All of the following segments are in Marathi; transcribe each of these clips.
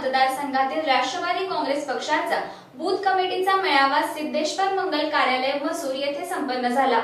मतदारसंघातील राष्ट्रवादी काँग्रेस पक्षाचा बूथ कमिटीचा मेळावा सिद्धेश्वर मंगल कार्यालय मसूर येथे संपन्न झाला.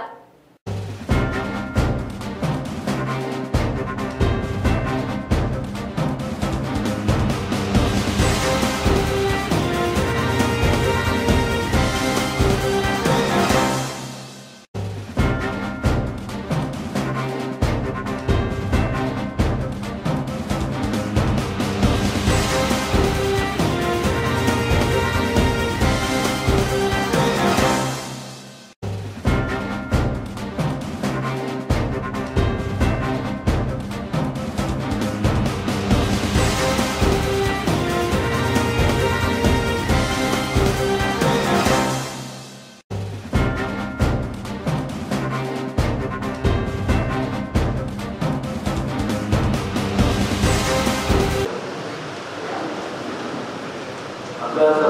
Gracias.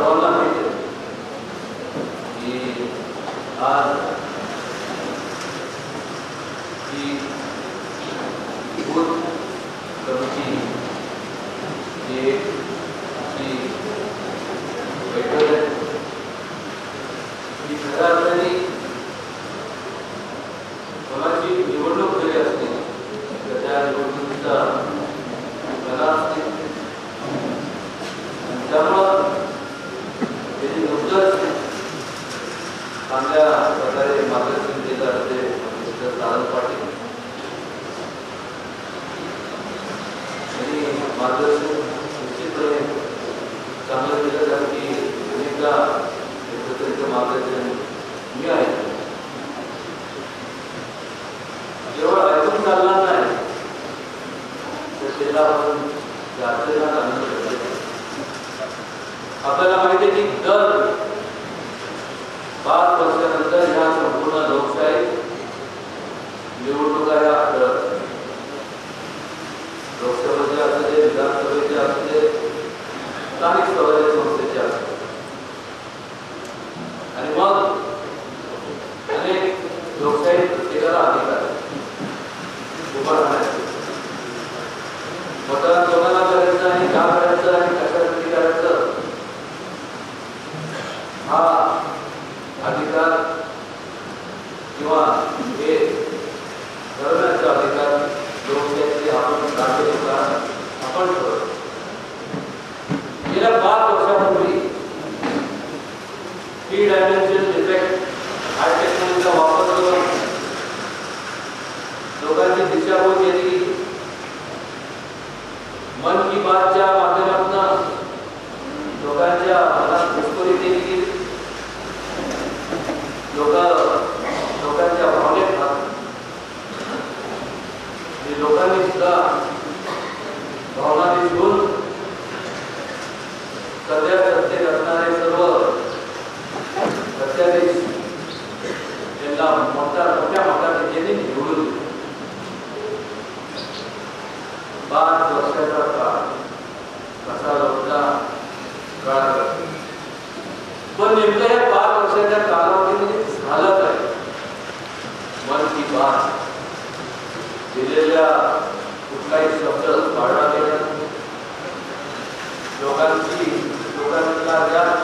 विरुद्ध सध्या सत्य असणारे सर्व सत्याधीश त्यांना मोठ्या मोठ्या मोठ्या संख्येने निवडून पाच वर्षाचा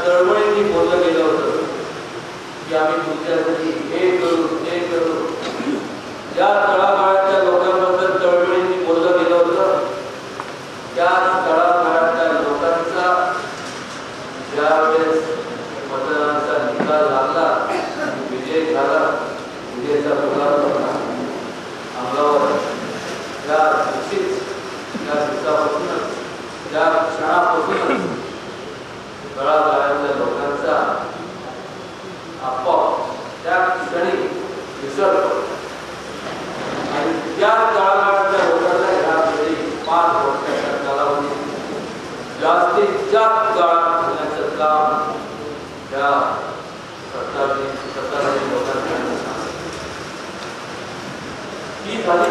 चळवळींनी बोललं गेलं होतं की आम्ही तुमच्यासाठी हे करू हे करू. या तळावर त्या तळागाळातल्या पाच वर्षाच्या जास्तीत जास्त काळात होण्याचं काम त्या सरकारने झाली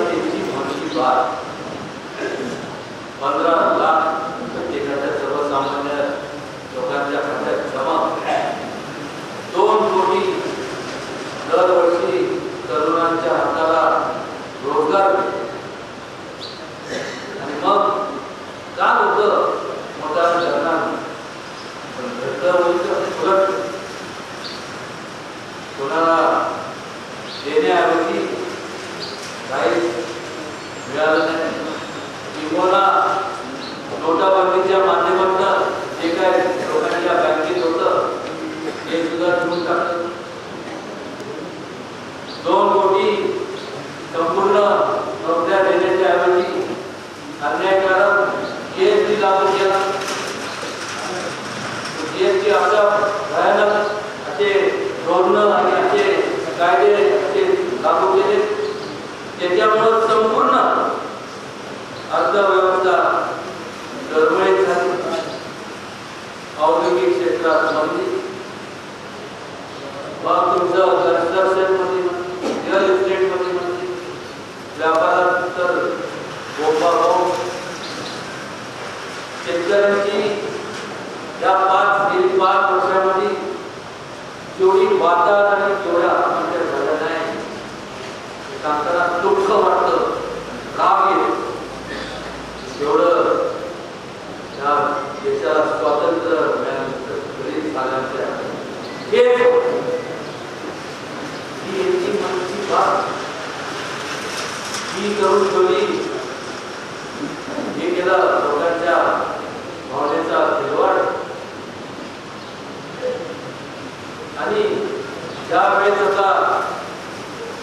त्यांची भाषी बात पंधरा असा भयानक असे धोरणं आणि असे कायदे असे लागू केले. त्याच्यामुळं संपूर्ण अर्थव्यवस्था डळमळीत झाली. औद्योगिक क्षेत्रात म्हणजे मंदी मग तुमचं मध्ये रिअल म्हणजे, व्यापारात तर शेतकऱ्यांची या पाच गेली वर्षामध्ये जेवढी वातावरण आणि जेवढ्या आत्महत्या झाल्या नाही ते सांगताना दुःख वाटतं राग येतो एवढं या देशाला स्वातंत्र्य मिळाल्यानंतर घरी झाल्याच्या हेच ही यांची मनची बात ही करून ठेवली हे केलं लोकांच्या भावनेचा खिलवाड आणि ज्या वेळेस आता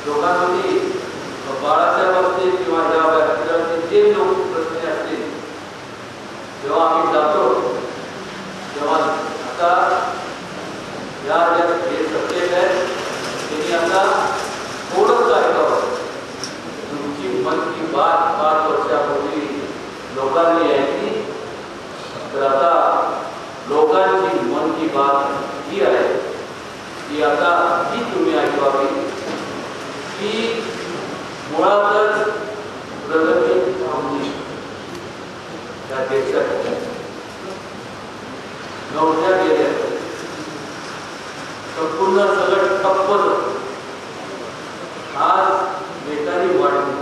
लोकांमध्ये बाळाच्या बाबतीत किंवा ज्या व्यक्तीच्या बाबतीत जे लोक प्रश्न असतील जेव्हा आम्ही जातो तेव्हा आता या ज्या हे सब्जेक्ट आहेत त्यांनी आता थोडंसं ऐकावं तुमची मन की बात पाच वर्षापूर्वी लोकांनी ऐकली तर आता लोकांची मन की बात ही आहे की आता ही तुम्ही ऐकवावी की मुळातच प्रगती थांबली त्या देशात नव्हत्या गेल्या. संपूर्ण सगळं ठप्प आज बेकारी वाढली.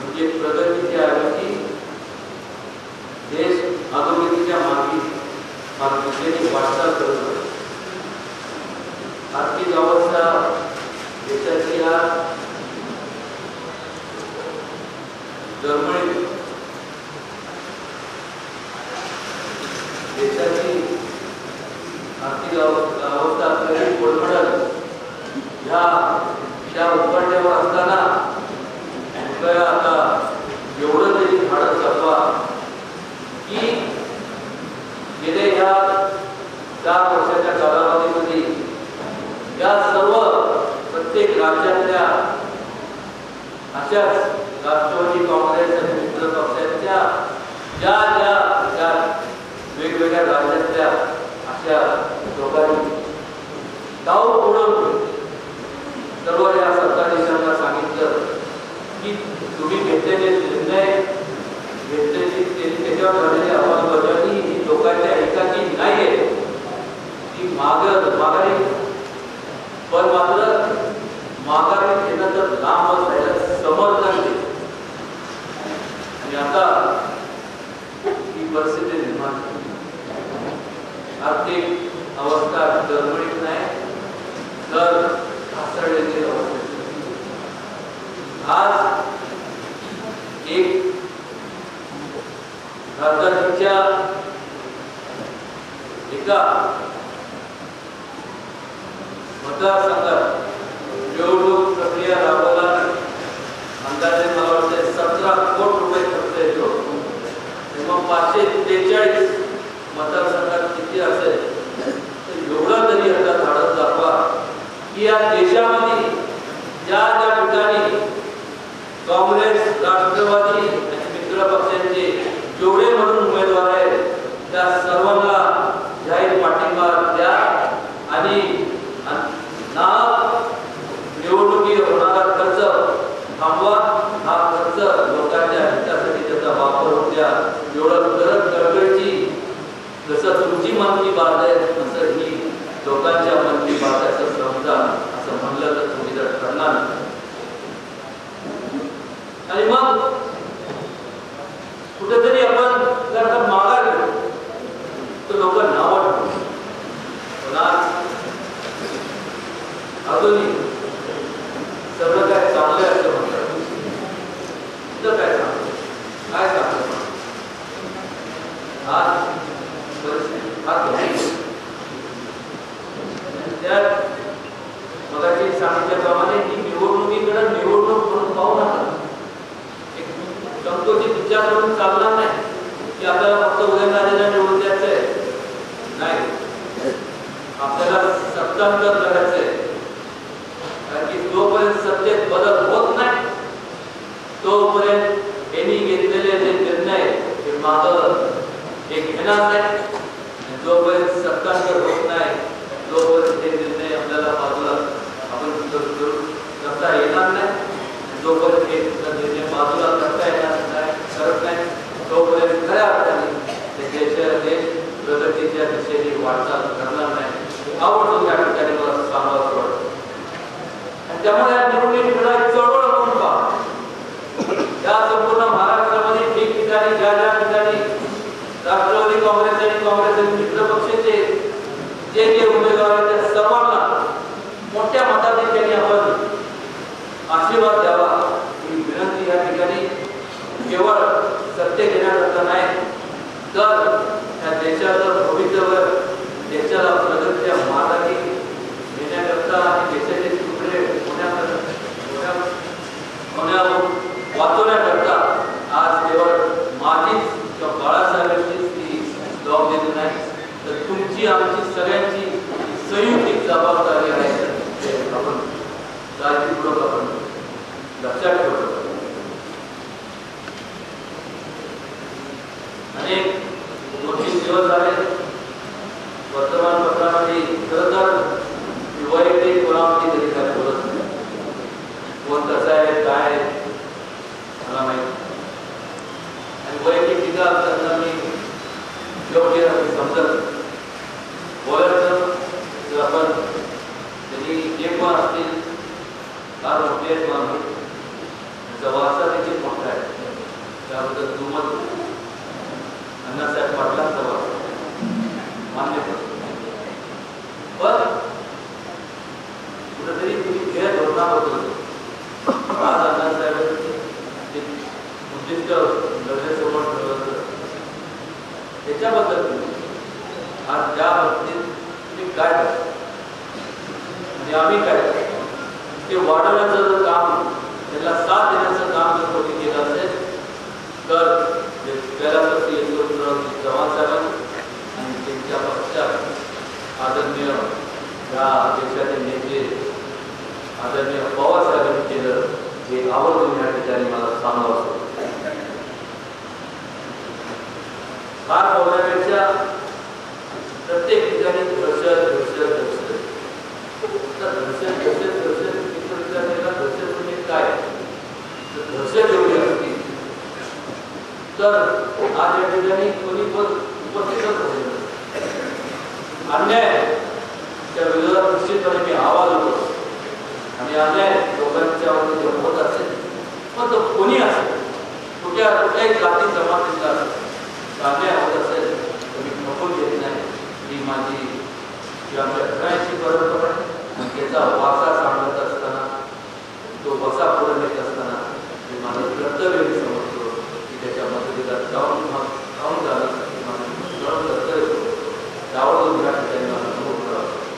म्हणजे प्रगतीच्या ऐवजी देश अधोगतीच्या मागे मार्गिकेने वाटचाल करत आहे. आर्थिक अवस्था देशाची आज जर्मनी देशाची आर्थिक अवस्था कोलमडल ह्या त्या उघडण्यावर असताना कृपया आता एवढं तरी धाडस दाखवा की गेल्या ह्या चार वर्षाच्या कालावधीमध्ये या सर्व प्रत्येक राज्यातल्या अशाच राष्ट्रवादी काँग्रेस आणि मित्र पक्षांच्या ज्या ज्या त्या वेगवेगळ्या राज्यातल्या अशा गाव पुढं सर्व असा सत्ताधीशांना सांगितलं की तुम्ही घेतलेले निर्णय घेतलेली त्यांनी त्याच्यावर झालेली अंमलबजावणी ही लोकांच्या ऐकाची नाही आहे ती माग माघारी पण मात्र माघारी घेणं तर लांबच राहिलं समर्थन ते आणि आता ही परिस्थिती निर्माण झाली. आर्थिक अवस्था डळमळीत नाही तर ढासळलेली अवस्था आज एक राजधानीच्या एका मतदारसंघात निवडणूक प्रक्रिया राबवला अंदाजे मला वाटते सतरा कोट रुपये खर्च येतो. तेव्हा पाचशे त्रेचाळीस मतदारसंघात किती असेल? तर एवढा तरी आता धाडस दाखवा की या देशामध्ये ज्या ज्या ठिकाणी काँग्रेस राष्ट्रवादी जेवढे म्हणून उमेदवार आहेत त्या सर्वांना जाहीर पाठिंबा द्या आणि ना निवडणुकी होणारा खर्च थांबवा हा खर्च लोकांच्या हितासाठी त्याचा वापर होऊ द्या एवढं करत गडबडची जसं तुमची मन की बात आहे आपल्याला सत्तांतर करायचंय कारण की जोपर्यंत सत्तेत बदल होत नाही तोपर्यंत यांनी घेतलेले जे निर्णय ते मागं हे घेणार नाही आणि जोपर्यंत सत्तांतर होत नाही तोपर्यंत ते निर्णय आपल्याला बाजूला आपण करता येणार नाही आणि जोपर्यंत हे निर्णय बाजूला करता येणार नाही करत नाही तोपर्यंत खऱ्या अर्थाने ते देश देश प्रगतीच्या दिशेने वाटचाल करणार नाही आवडतो आवर्जून ठिकाणी मला सांगावं वाटतं आणि त्यामुळे या एक चळवळ म्हणून पहा या संपूर्ण महाराष्ट्रामध्ये ठिकठिकाणी ज्या ज्या ठिकाणी राष्ट्रवादी काँग्रेस आणि मित्र पक्षाचे जे जे उमेदवार आहेत त्या सर्वांना मोठ्या मताने त्यांनी आपण आशीर्वाद द्यावा. ही विनंती या ठिकाणी केवळ सत्य घेण्याकरता नाही तर या देशाचं भवितव्य देशाला प्रगतीच्या मार्गाने नेण्याकरता आणि देशाचे तुकडे होण्याकरता होण्या- वाचवण्याकरता आज केवळ माझीच किंवा बाळासाहेबांचीच ती देत नाही तर तुमची आमची सगळ्यांची संयुक्तिक जबाबदारी आहे हे आपण काळजीपूर्वक आपण लक्षात ठेवलं अनेक दोन तीन दिवस झाले वर्तमानपत्रामध्ये खरं तर वैयक्तिक कोणावरती तरी काय बोलत नाही कोण कसं आहे काय आहे, मला माहिती आणि वैयक्तिक टीका करताना मी योग्य समजत बोलायचं जर आपण त्यांनी जे पण असतील फार मोठे आहेत किंवा नाही त्याचा वारसा देखील मोठा आहे त्याबद्दल दुमत अण्णासाहेब पाटलांचा वारसा मान्य करतो पण कुठेतरी तुम्ही खेळ धोरणाबद्दल आज अण्णासाहेबांची जे उद्दिष्ट गरजेसमोर ठेवलं होतं त्याच्याबद्दल तुम्ही आज ज्या बाबतीत तुम्ही काय करता आणि आम्ही काय करतो? ते वाढवण्याचं जर काम त्याला साथ देण्याचं काम जर कोणी केलं असेल तर जे कैलासवासी यशवंतराव साहेबांनी आणि त्यांच्या आदरणीय या देशाचे नेते आदरणीय पवार साहेबांनी केलं हे आवर्जून या ठिकाणी मला सांगावं असं वाटतं. फार बोलण्यापेक्षा प्रत्येक ठिकाणी दहशत दहशत दहशत तर दहशत दहशत दहशत इतर विचार केला दहशत म्हणजे काय तर दहशत एवढी असती तर आज या ठिकाणी कोणी पण उपस्थितच होते अन्याय त्या विरोधात निश्चितपणे मी आवाज उठवतो आणि अन्याय लोकांच्या वरती होत असेल पण तो कोणी असेल कुठल्या कुठल्याही जाती जमातीचा असेल अन्याय होत असेल तर मी खपून घेत नाही ही माझी ही आमच्या घराची परंपरा आहे आणि त्याचा वासा सांगत असताना तो वसा पुढे नेत असताना मी माझं कर्तव्य मी समजतो की त्याच्या मदतीला जाऊन जाऊन जाण्यासाठी माझं जड कर्तव्य होतं. त्यावरून या ठिकाणी मला नमूद करावं लागतं.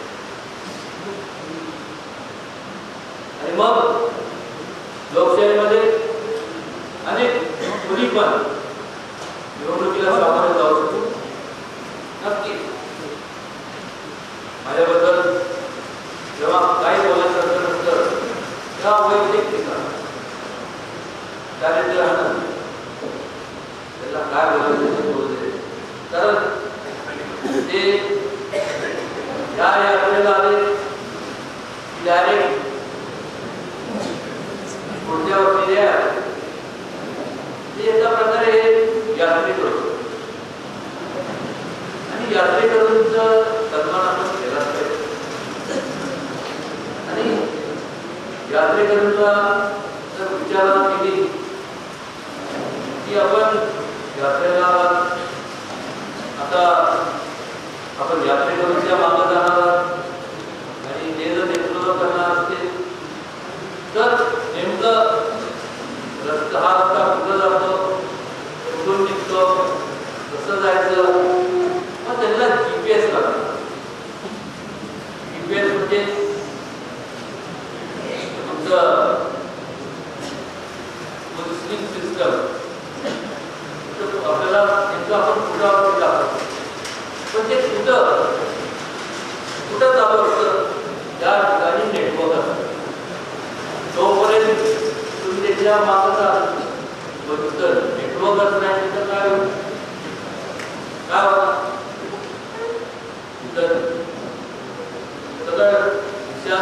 आणि मग लोकशाहीमध्ये अनेक कुणी पण निवडणुकीला सामोरे जाऊ शकतो नक्की माझ्याबद्दल जेव्हा काही बोलायचं असं नसतं तेव्हा वैयक्तिक ठिकाण त्याने राहणार त्याला काय बोलायचं ते बोलू दे कारण ते या यात्रेला आले डायरेक्ट पुढच्या वर्षी या म्हणजे ते एका प्रकारे यात्रेकर होते. आणि यात्रेकरूंचा सन्मान आपण केलाच पाहिजे आणि यात्रेकरूंचा जर विचारणा केली की आपण यात्रेला आता आपण यात्रेकरूंच्या मागं जाणार आणि ते जर नेतृत्व करणार असतील तर नेमकं रस्ता हा रस्ता कुठं जातो कुठून निघतो कसं जायचं मग त्यांना जीपीएस लागतो जीपीएस म्हणजे तुमचं मुस्लिम सिस्टम आपल्याला नेमकं आपण कुठं आहोत ते दाखवतो पण ते कुठं कुठं एरिया मागतात पण इथं नेटवर्कच नाही तर काय होईल? काय होणार इथं सगळं विचार विचार जाणं बंद होणार नो दिशा म्हणजे दिशा आहे दिशा आहे म्हणजे सर्व संप होणार म्हणजे प्रगती होणार नाही होणार या आपण पाहतोय तशीच अधोगती जी आपल्याला थांबवायची आहे. त्यामुळे अनेक बोलण्यासारखं अनेक गोष्टी आहेत.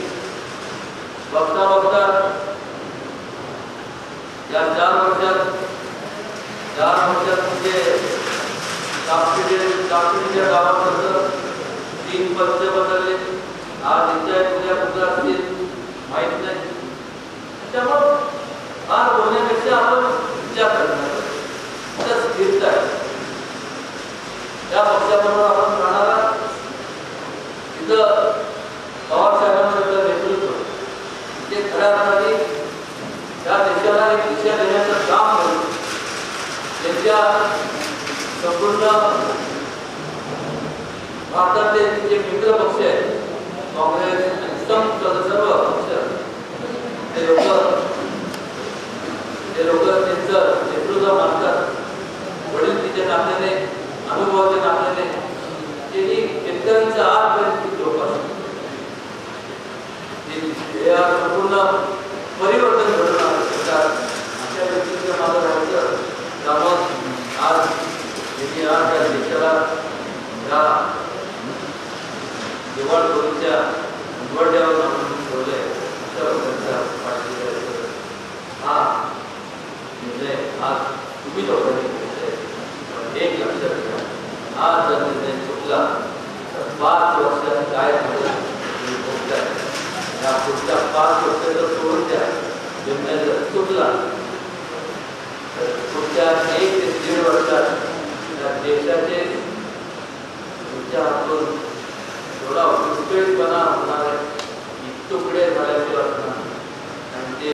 बघता बघता या चार वर्षात चार वर्षात म्हणजे कापपिढी कापपिढीच्या गावात कसं तीन पंच बदलले. आज इच्छा उद्या कुठं असतील माहीत नाही. त्यामुळं फार बोलण्यापेक्षा आपण विचार करणार. त्या स्थिरता आहे. त्या पक्षाबरोबर आपण राहणार तिथं ते त्या देशाला एक दिशा देण्याचं काम करू त्यांच्या संपूर्ण भारतातले जे मित्र पक्ष आहेत काँग्रेस आणि संत सर्व पक्ष ते लोक ते लोक त्यांचं नेतृत्व मानतात. वडील तिच्या नात्याने अनुभवाच्या नात्याने त्यांनी शेतकऱ्यांच्या आजपर्यंत लोक असतात हे या संपूर्ण परिवर्तन घडून आलं अशा व्यक्तीच्या मागं आज त्यांनी आज या देशाला या दिवाळखोरीच्या निवडण्यावर आणून ठेवलंय अशा प्रकारच्या हा आज तुम्ही लोकांनी पण एक लक्षात घ्या. आज जर निर्णय चुकला तर पाच वर्षात या पुढच्या पाच वर्षाचा सोडून द्या. जिमण्याचा चुकला तर पुढच्या एक ते दीड वर्षात त्या देशाचे तुमच्या हातून थोडा विस्कळीतपणा होणार आहे तुकडे झाल्याशिवाय असणार